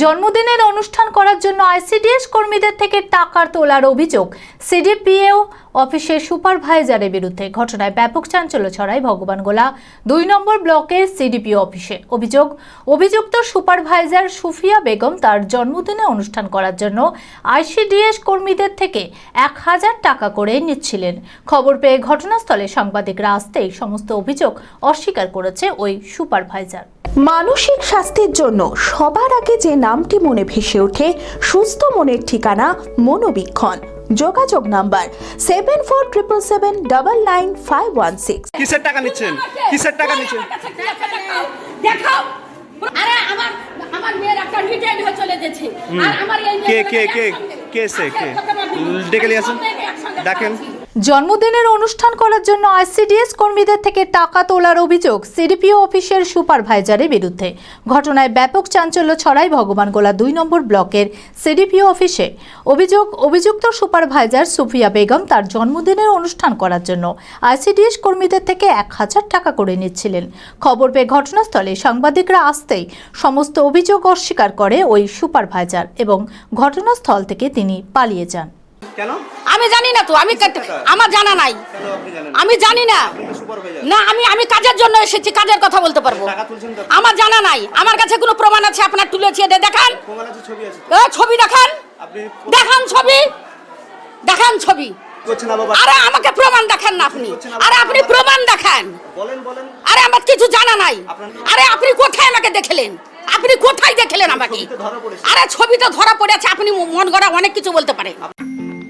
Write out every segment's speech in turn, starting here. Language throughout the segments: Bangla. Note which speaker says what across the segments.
Speaker 1: জন্মদিনের অনুষ্ঠান করার জন্য আইসিডিএস কর্মীদের থেকে টাকা তোলার অভিযোগ। সিডিপিএও অফিসের সুপারভাইজারের বিরুদ্ধে ঘটনায় ব্যাপক চাঞ্চল্য ছড়ায় ভগবানগোলা দুই নম্বর ব্লকের সিডিপিও অফিসে অভিযোগ। অভিযুক্ত সুপারভাইজার সুফিয়া বেগম তার জন্মদিনে অনুষ্ঠান করার জন্য আইসিডিএস কর্মীদের থেকে এক হাজার টাকা করে নিচ্ছিলেন। খবর পেয়ে ঘটনাস্থলে সাংবাদিকরা আসতেই সমস্ত অভিযোগ অস্বীকার করেছে ওই সুপারভাইজার।
Speaker 2: মানসিক স্বাস্থ্যের জন্য সবার আগে যে নামটি মনে ভেসে ওঠে সুস্থ মনের ঠিকানা মনোবীক্ষণ। যোগাযোগ number seven four triple seven double nine five one six
Speaker 3: কিসের টাকা নিচ্ছেন? কিসের টাকা নিচ্ছেন?
Speaker 4: দেখাও। আরে আমার আমার মেয়ের একটা রিটায়ার্ড হয়ে চলে গেছে। আর আমার এই
Speaker 3: কে কে কে কে সে কে
Speaker 4: আজকে কথা বলবি।
Speaker 3: ডেকে নিয়ে আসুন। ডাকেন।
Speaker 1: জন্মদিনের অনুষ্ঠান করার জন্য আইসিডিএস কর্মীদের থেকে টাকা তোলার অভিযোগ সিডিপিও অফিসের সুপারভাইজারের বিরুদ্ধে। ঘটনায় ব্যাপক চাঞ্চল্য ছড়ায় ভগবানগোলা দুই নম্বর ব্লকের সিডিপিও অফিসে। অভিযোগ, অভিযুক্ত সুপারভাইজার সুফিয়া বেগম তার জন্মদিনের অনুষ্ঠান করার জন্য আইসিডিএস কর্মীদের থেকে এক হাজার টাকা করে নিচ্ছিলেন। খবর পেয়ে ঘটনাস্থলে সাংবাদিকরা আসতেই সমস্ত অভিযোগ অস্বীকার করে ওই সুপারভাইজার এবং ঘটনাস্থল থেকে তিনি পালিয়ে যান।
Speaker 3: কেন?
Speaker 4: আমি জানি না তো আমি আমার জানা নাই। আমি জানি না। না আমি আমি কাজের জন্য এসেছি কাজের কথা বলতে পারব। আমার জানা নাই। আমার কাছে কোনো প্রমাণ আছে আপনার তুলেছে এটা দেখান।
Speaker 3: ছবি
Speaker 4: দেখান। দেখান ছবি। দেখান ছবি। আরে আমাকে প্রমাণ দেখান না আপনি। আরে আপনি প্রমাণ দেখান। আরে আমার কিছু জানা নাই। আরে আপনি কোথায় আমাকে দেখলেন? আপনি কোথায় দেখলেন আমাকে। আরে ছবি তো ধরা পড়েছে আপনি মন গড়া অনেক কিছু বলতে পারেন।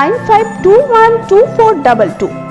Speaker 2: 95212422